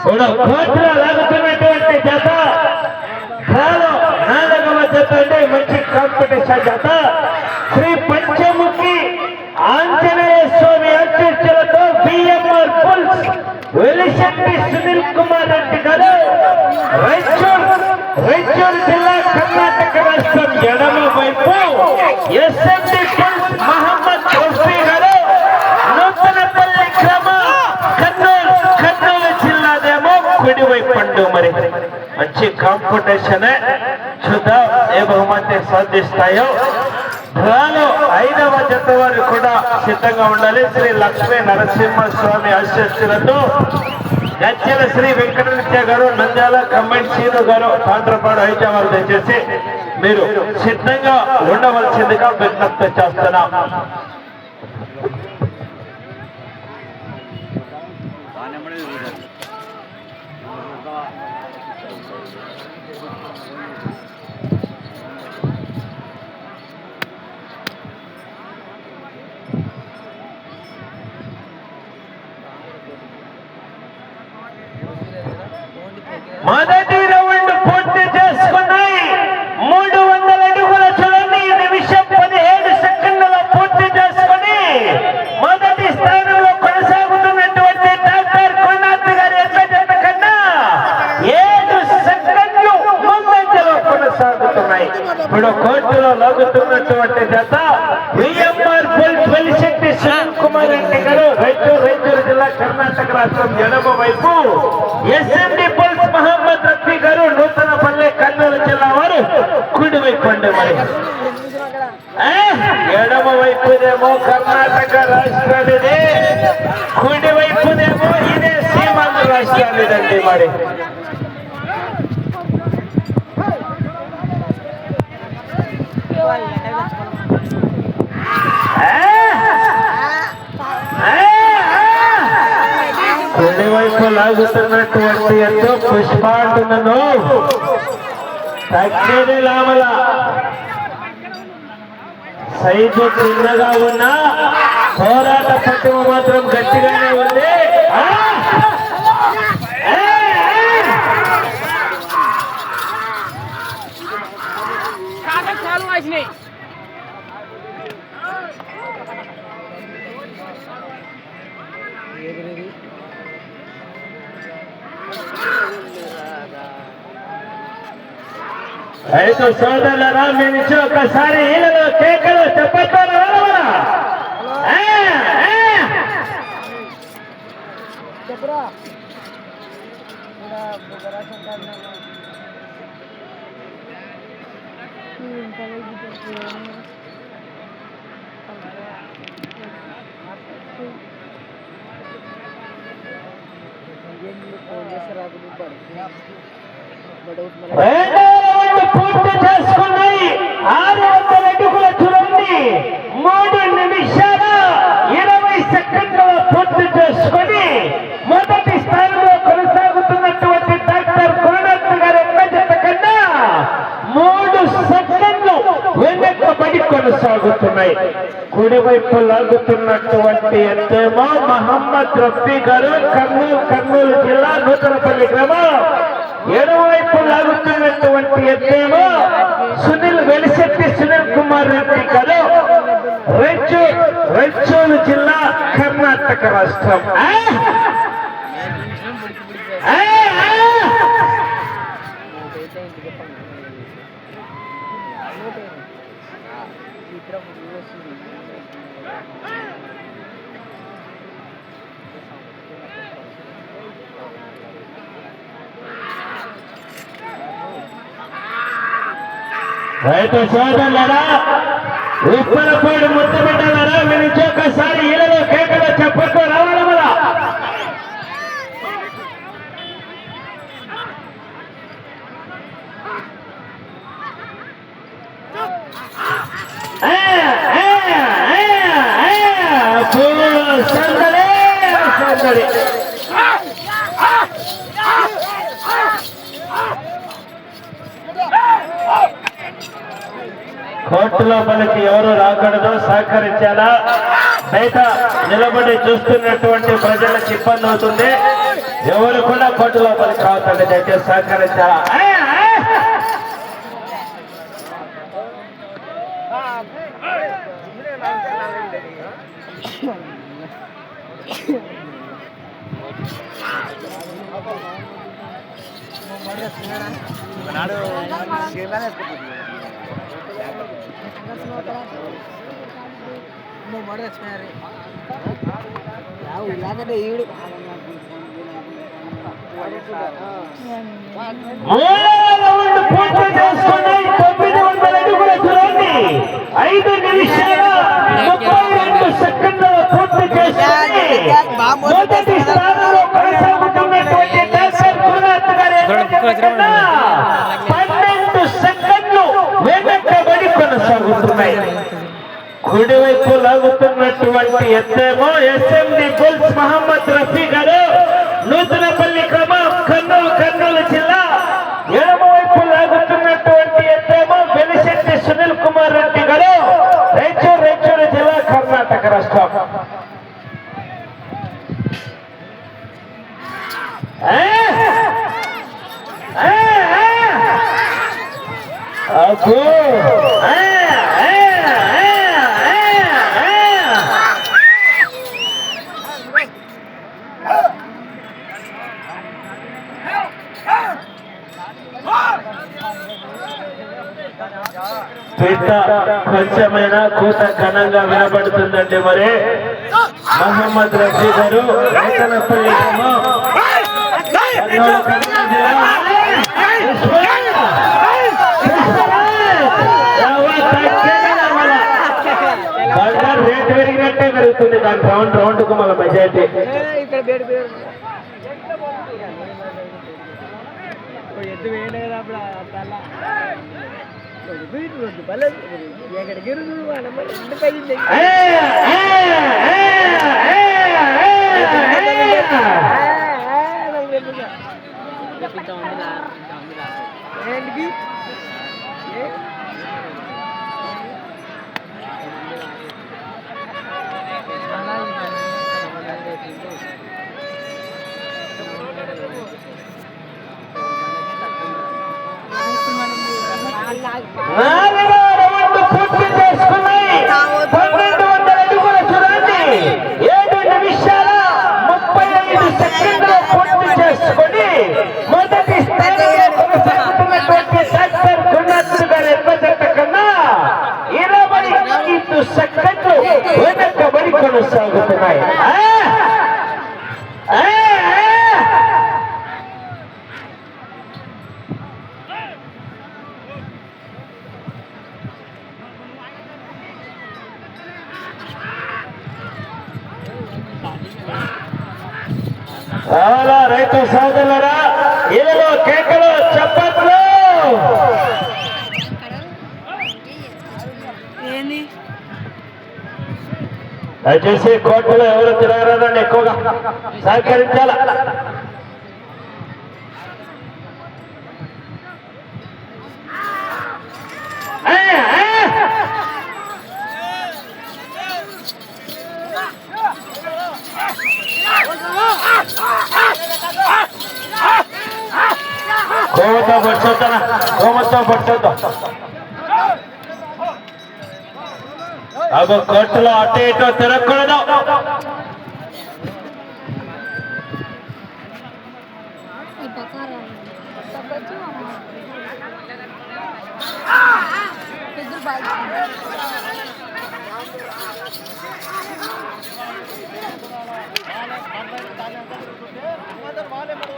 ఇప్పుడు లాగుతున్నటువంటి జత. కాలో నాలుగవ జత అంటే మంచి కాంపిటీషన్ జత. శ్రీ పంచముఖి ఆంజనేయ స్వామి అధ్యక్షులతో బిఎంఆర్ పుల్స్ వెలిశెట్టి సునీల్ కుమార్ రెడ్డి గారు రైచూర్ రైచూర్ జిల్లా కర్ణాటక రాష్ట్రం ఎడమ వైపు ఎస్ఎండి పుల్స్ మహమ్మద్ రఫీ గారు నూతనపల్లి గ్రామం కర్నూలు కర్నూలు జిల్లాదేమో కుడివైపు పండు మరి మంచి కాంపిటీషన్ చూద్దాం ఏ బహుమతి సాధిస్తాయో. డ్రాలో ఐదవ జత వారు కూడా సిద్ధంగా ఉండాలి. శ్రీ లక్ష్మీ నరసింహ స్వామి ఆశీస్సులతో గజ్జల శ్రీ వెంకటనిత్య గారు నంద్యాల కమెంట్ సీను గారు తాండ్రపాడు హైదరాబాద్ దయచేసి మీరు సిద్ధంగా ఉండవలసిందిగా విజ్ఞప్తి చేస్తున్నాం మొదటి రౌండ్ పూర్తి చేసుకున్నాయి మూడు వందల అడుగుల చూడండి నిమిషం పదిహేడు సెకండ్ల పూర్తి చేసుకుని మొదటి స్థానంలో కొనసాగుతున్నటువంటి డాక్టర్ కొన్నాథ్ గారి ఎట్ల జత కన్నా ఏడు సెకండ్లు ముందంజలో కొనసాగుతున్నాయి ఇప్పుడు కోర్టులో లాగుతున్నటువంటి జత విఎంఆర్ పుల్స్ వెలిశెట్టి శ్యామ్ కుమార్ రెడ్డి గారు రైతూరు రైతూరు జిల్లా కర్ణాటక రాష్ట్రం ఎడమ వైపు ఎస్ఎండి పుల్స్ మహమ్మద్ రఫీ గారు నూతనపల్లె కర్నూలు జిల్లా వారు కుడి వైపు అండి మరి ఆ, ఎడమ వైపుదేమో కర్ణాటక రాష్ట్రానిది కుడి వైపుదేమో ఇదే సీమాంధ్ర రాష్ట్రానిదండి మరి కుడివైపు లాగుతున్నటువంటి ఎంతో పుష్పాంటులను తగ్గేది లామల. సైజు చిన్నగా ఉన్నా పోరాట పట్టుమ మాత్రం గట్టిగానే ఉంది. రైతు సోదరులరా మీ నుంచి ఒకసారి ఈలలో కేకలు బుగ్గరా సంతానం రెండో రౌండ్ చేసుకున్నాయి ఆరు వందల అడుగుల చూడండి మూడు నిమిషాల ఇరవై సెకండ్ల పూర్తి చేసుకొని మొదటి స్థానంలో కొనసాగుతున్నటువంటి డాక్టర్ కోనత్ గారి జత కన్నా మూడు సెకండ్లు వెనకబడి కొనసాగుతున్నాయి. కుడివైపు లాగుతున్నటువంటి ఎంతేమో మహమ్మద్ రఫీ గారు కర్నూలు కర్నూలు జిల్లా నూతనపల్లి గ్రామం. ఎడవైపు లాగుతున్నటువంటి ఎత్తేమో సునీల్ వెలిశెట్టి సునీల్ కుమార్ రెడ్డి కదా రెచ్చూర్ రెచ్చూరు జిల్లా కర్ణాటక రాష్ట్రం ఆ! ఆ! ఆ! రైతు సోదరులరా ఉప్పలపాడు ముద్దు బిడ్డలరా మీ నుంచి ఒకసారి ఇళ్ళలో కేకలు చెప్పట్టు రావడం వల్ల ఆ, ఆ, ఆ, ఆ, పూలు సందడే సందడి లోపలికి మనకి ఎవరు రాకూడదు సహకరించాలా? బయట నిలబడి చూస్తున్నటువంటి ప్రజలకు ఇబ్బంది అవుతుంది. ఎవరు కూడా కోర్టు లోపలికి రావద్దండి దయచేసి సహకరించాలా? ఆ, ఆ. నువ్వు మొదలు వచ్చినారు ఇలాగంటే ఈడు మూడవ రౌండ్ పూర్తి చేసుకున్నాయి తొమ్మిది వందల అడుగుల దూరాన్ని ఐదు నిమిషాల ముప్పై రెండు సెకండ్ల పూర్తి చేసుకుని మొదటి స్థానంలో కొనసాగుతున్నటువంటి డాక్టర్ గారు ఎదురుకన్నా పన్నెండు సెకండ్లు వెనకబడి కొనసాగుతున్నాయి కుడివైపు లాగుతున్నటువంటి ఎత్తేమో ఎస్ఎండి బుల్స్ మహమ్మద్ రఫీ గారు. నూతనపల్లి క్రమం కర్నూలు కర్నూలు జిల్లా. ఎడమ వైపు లాగుతున్నటువంటి ఎత్తేమో వెలిశెట్టి సునీల్ కుమార్ రెడ్డి గారు. రైచూరు రైచూరు జిల్లా కర్ణాటక రాష్ట్రం. ఆ? అబ్బో! ఆ, ఆ, ఆ, ఆ, ఆ. పీట కొంచెమైన కూత ఘనంగా వినబడుతుందండి మరి. మహమ్మద్ రఫీ గారు రైతనపల్లి పెరిగినట్టే పెరుగుతుంది. దాని రౌండ్ రౌండ్కు మళ్ళీ మెజార్టీ. ఎద్దు వేయలేదు అప్పుడు అలా వీటి భలే ఎక్కడికి రెండు పైకి ఏంటికి నాలుగో రౌండ్ పూర్తి చేసుకున్నాయి. పన్నెండు వందల అడుగుల ఏడు నిమిషాల ముప్పై ఐదు సెకండ్లు పూర్తి చేసుకొని మొదటి స్థానంలో కొనసాగుతున్నటువంటి డాక్టర్ గారి కన్నా ఇరవై ఐదు సెకండ్లు వెనకబడి ఏంది దయచేసి కోర్టులో ఎవరు తిరగరాదండి ఎక్కువగా సహకరించాల ఆ, ఆ. కోమతో పడిచొద్దా కోమతో పడిచొద్దా ಹಾಗೂ ಕಟ್ಲು ಅಟೆ ಇಟ್ಟು ತೆರಕೊಳ್ಳೋದು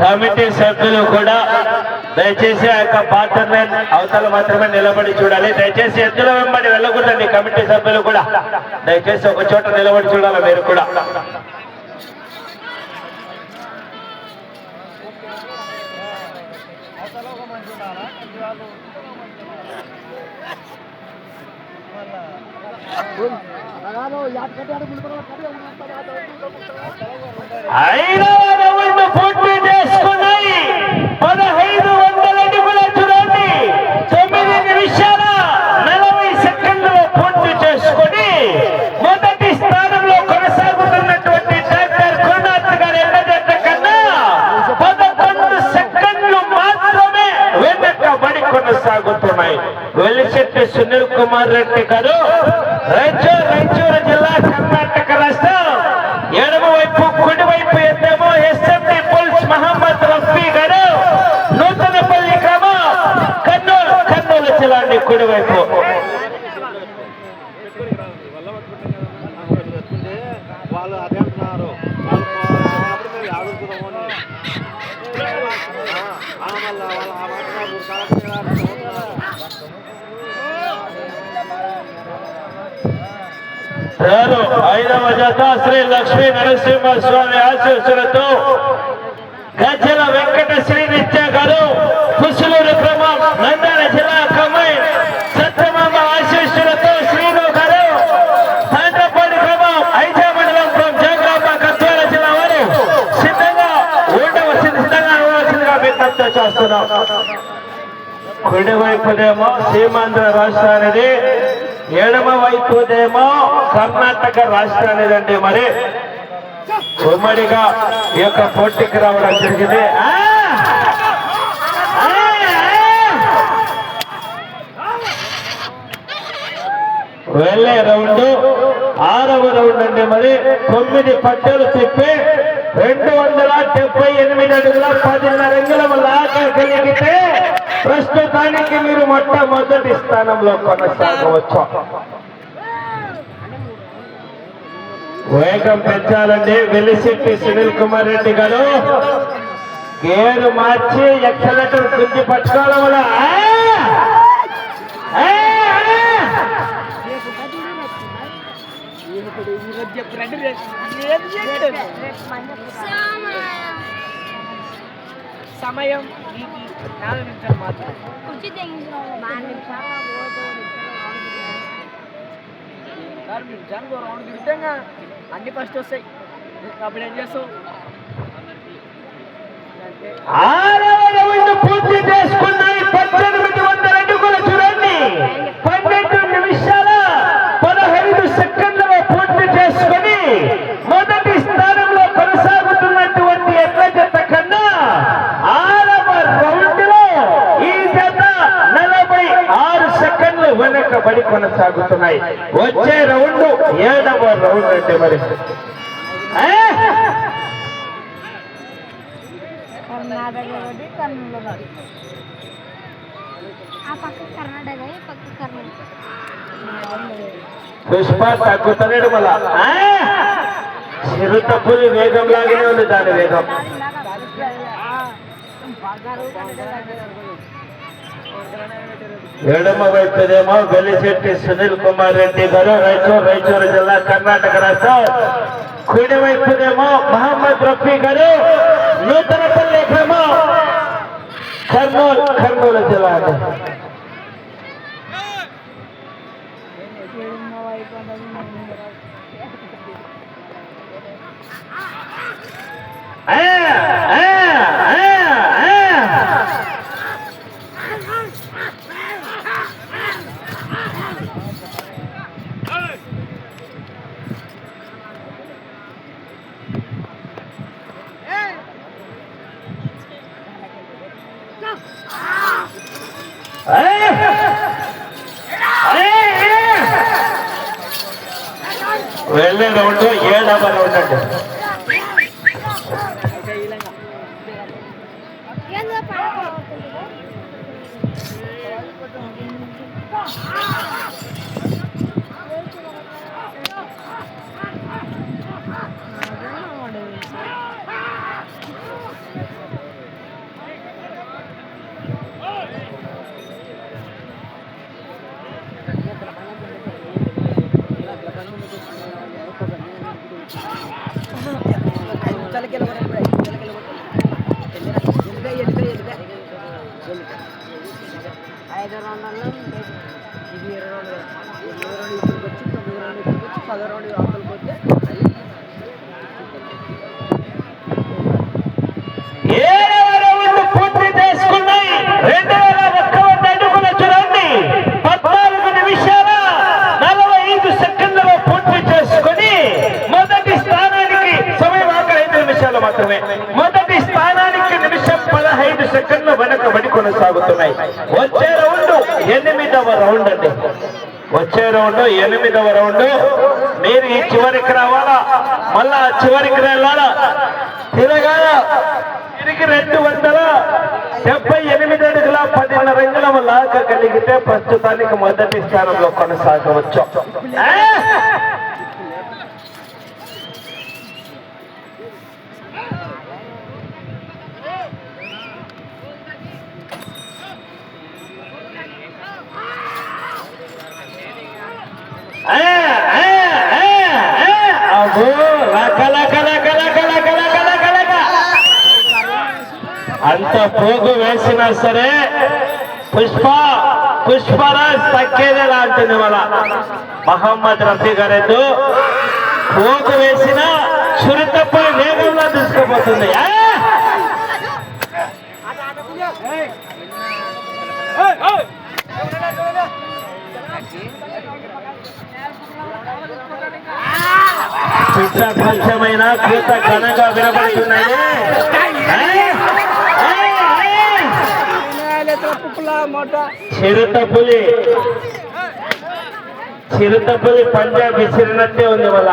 కమిటీ సభ్యులు కూడా దయచేసి ఆ యొక్క పాత్ర అవతల మాత్రమే నిలబడి చూడాలి. దయచేసి ఎద్దుల వెంబడి వెళ్ళకూడదండి. కమిటీ సభ్యులు కూడా దయచేసి ఒక చోట నిలబడి చూడాలి మీరు కూడా. ఐదవ రౌండ్ పూర్తి చేసుకున్నాయి. పదహైదు వందల అడుగుల చూడండి తొమ్మిది నిమిషాల నలభై సెకండ్లు పూర్తి చేసుకుని మొదటి స్థానంలో కొనసాగుతున్నటువంటి డాక్టర్ కొన్నాథ్ గారి ఎన్నజట్ల కన్నా పదకొండు సెకండ్లు మాత్రమే కొనసాగుతున్నాయి. వెలిశెట్టి సునీల్ కుమార్ రెడ్డి గారు రాయచూరు రాయచూరు జిల్లా కర్ణాటక రాష్ట్రం. ఎడమ వైపు కుడి వైపు ఎద్దేమో ఎస్ఎండి పుల్స్ మహమ్మద్ రఫీ గారు. నూతనపల్లి గ్రామం కర్నూలు కర్నూలు జిల్లా అండి కుడి వైపు వాళ్ళు అదే అంటున్నారు వాళ్ళు ఆడుతున్నాము మళ్ళీ వాళ్ళు ఆ మాట మూడు సార్లు రారు ఐదవ జత శ్రీ లక్ష్మీ నరసింహ స్వామి ఆశీస్సులతో గజ్జల వెంకట శ్రీ నిత్య గారు పుసులూరు క్రమం నంద్యాల జిల్లా కమ్మై సత్యమామ ఆశీస్సులతో శ్రీను గారు తాండ్రపాడి క్రమం ఐజా మండలం from జగరామ కత్వాల జిల్లా వారు సిద్ధంగా ఉండవలసింది సిద్ధంగా ఉండవలసిందిగా విజ్ఞప్తి చేస్తున్నాం. కుడివైపునేమో సీమాంధ్ర రాష్ట్రానికి ఎడమ వైపుదేమో కర్ణాటక రాష్ట్రానిదండి మరి ఉమ్మడిగా ఈ యొక్క పోటీకి రావడం జరిగింది. వెళ్ళే రౌండ్ ఆరవ రౌండ్ అండి మరి. తొమ్మిది పట్టెలు తిప్పి రెండు వందల డెబ్బై ఎనిమిది అడుగుల పదిన్నర అంగుళం లాగా కలిగితే ప్రస్తుతానికి మీరు మొట్టమొదటి స్థానంలో కొనసాగవచ్చు వేగం పెంచాలండి వెలిసిట్టి సునీల్ కుమార్ రెడ్డి గారు గేరు మార్చి ఎక్సలెటర్ గుంజి పట్టుకోవడం వల్ల సమయం నాలుగు నిమిషాలు మాత్రం నాలుగు నిమిషాలు రౌండ్ తిరుగుతాగా అన్ని ఫస్ట్ వస్తాయి. అప్పుడు ఏం చేస్తావు? పూర్తి చేసుకున్నాయి. పద్దెనిమిది వందల అడుగుల చూడండి పన్నెండు నిమిషాల పదహైదు సెకండ్లలో పూర్తి చేసుకుని మొదటి స్థానంలో కొనసాగుతున్నటువంటి ఎడ్ల జత కన్నా ఆరవ రౌండ్లో ఈ జత నలభై ఆరు సెకండ్లు వెనకబడి కొనసాగుతున్నాయి వచ్చే రౌండ్ ఏడవ రౌండ్ అంటే మరి పుష్ప తగ్గుతలేడు మళ్ళా? చిరుత పులి వేగం లాగానే ఉంది దాని వేగం ఎడమ వైపుదేమో వెలిశెట్టి సునీల్ కుమార్ రెడ్డి గారు రాయచూరు రాయచూరు జిల్లా కర్ణాటక రాష్ట్రం కుడి వైపుదేమో మహమ్మద్ రఫీ గారు నూతనపల్లి గ్రామం కర్నూలు కర్నూలు జిల్లా అండి ఆ, ఏడవ వచ్చే రౌండ్ ఎనిమిదవ రౌండ్. మీరు ఈ చివరికి రావాలా? మళ్ళా ఆ చివరికి వెళ్ళాలా? తిరగాల. తిరిగి రెండు వందల డెబ్బై ఎనిమిది అడుగుల పదిన్నర అంగుళం లాగ కలిగితే ప్రస్తుతానికి మొదటి స్థానంలో కొనసాగవచ్చు. అంత పోగు వేసినా సరే పుష్ప పుష్పరాజ్ తక్కేదే లాంటిది మన మహమ్మద్ రఫీ గారు పోగు వేసిన చురితపై వేగంలో తీసుకుపోతుంది. ఆ! చిత్త కొంచెమైన కూత ఘనంగా వినబడుతున్నది చిరుత పులి చిరుత పులి పంజాబ్ విసిరినట్టే ఉంది వాళ్ళ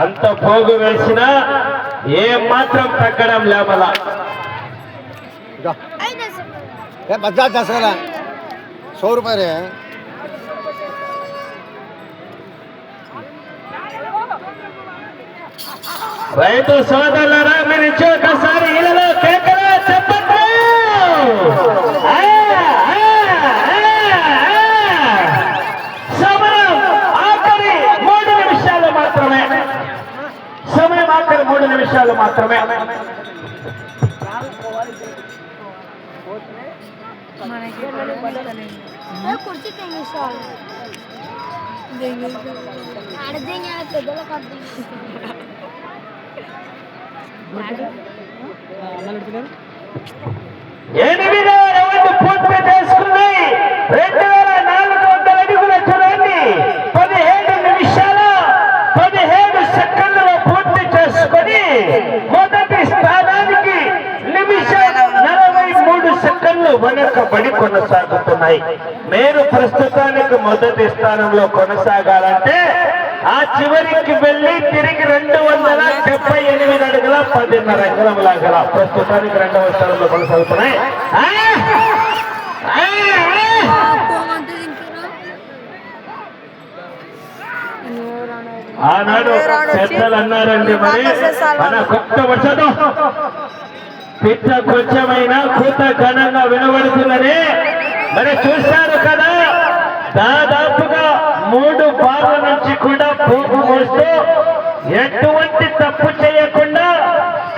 అంత పోగు వేసినా ఏ మాత్రం తగ్గడం లేమల బజాజ్ దసరా సో రూపాయలే రైతు సోదరులరా మీరు ఇచ్చే ఒకసారి ఇళ్ళలో కేకలు చెప్పండి ఆ, ఆ, ఆ, ఆ. సమయం ఆఖరి మూడు నిమిషాలు మాత్రమే సమయం ఆఖరి మూడు నిమిషాలు మాత్రమే కుర్చీ తెంగిస్తాడు ఆడ దెంగి పెద్దల కద్దు ఎనిమిదో రౌండ్ పూర్తి చేసుకుంది రెండు వేల నాలుగు వందల అడుగుల చూడండి పదిహేడు నిమిషాల పదిహేడు సెకండ్లలో పూర్తి చేసుకొని మొదటి స్థానానికి నిమిషాలు నలభై మూడు సెకండ్లు వెనకబడి కొనసాగుతున్నాయి మీరు ప్రస్తుతానికి మొదటి స్థానంలో కొనసాగాలంటే ఆ చివరికి వెళ్ళి తిరిగి రెండు వందల డెబ్బై ఎనిమిది అడుగుల పదిన్నర అంగుళం లాగల ప్రస్తుతానికి రెండవ స్థానంలో కొనసాగుతున్నాయి. ఆనాడు పెద్దలు అన్నారండి మరి. మన కొత్త వర్షతో పిచ్చ కొంచెమైన కూత ఘనంగా వినబడుతున్నది మరి చూశారు కదా. దాదాపు మూడు బార్ల నుంచి కూడా పోగు ఎటువంటి తప్పు చేయకుండా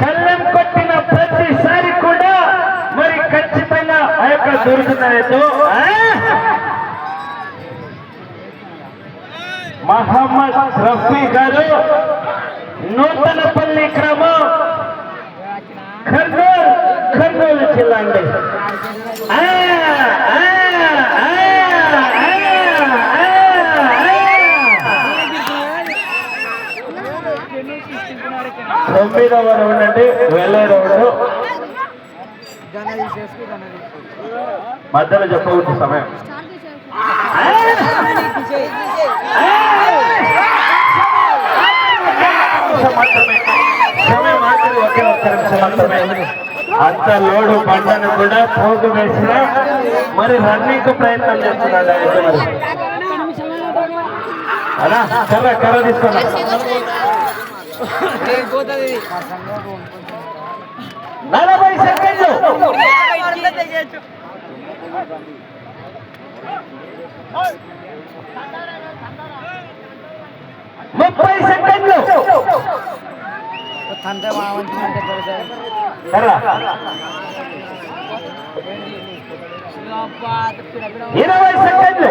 కళ్ళం కొట్టిన ప్రతిసారి కూడా మరి ఖచ్చితంగా ఆ యొక్క దొరుకుతాయతో. మహమ్మద్ రఫీ గారు నూతనపల్లి క్రమం కర్నూలు కర్నూలు జిల్లా అండి. ఎనిమిదవ రౌండ్ మధ్యలో చెప్పవచ్చు సమయం. అంత లోడు బండను కూడా పోగు వేసిన మరి రన్నింగ్ ప్రయత్నం చేస్తున్నాడు కర్ర కర్ర తీసుకున్నాడు నలభై సెకండ్లు. ముప్పై సెకండ్లు. తండ్రి కర్ర ఇరవై సెకండ్లు.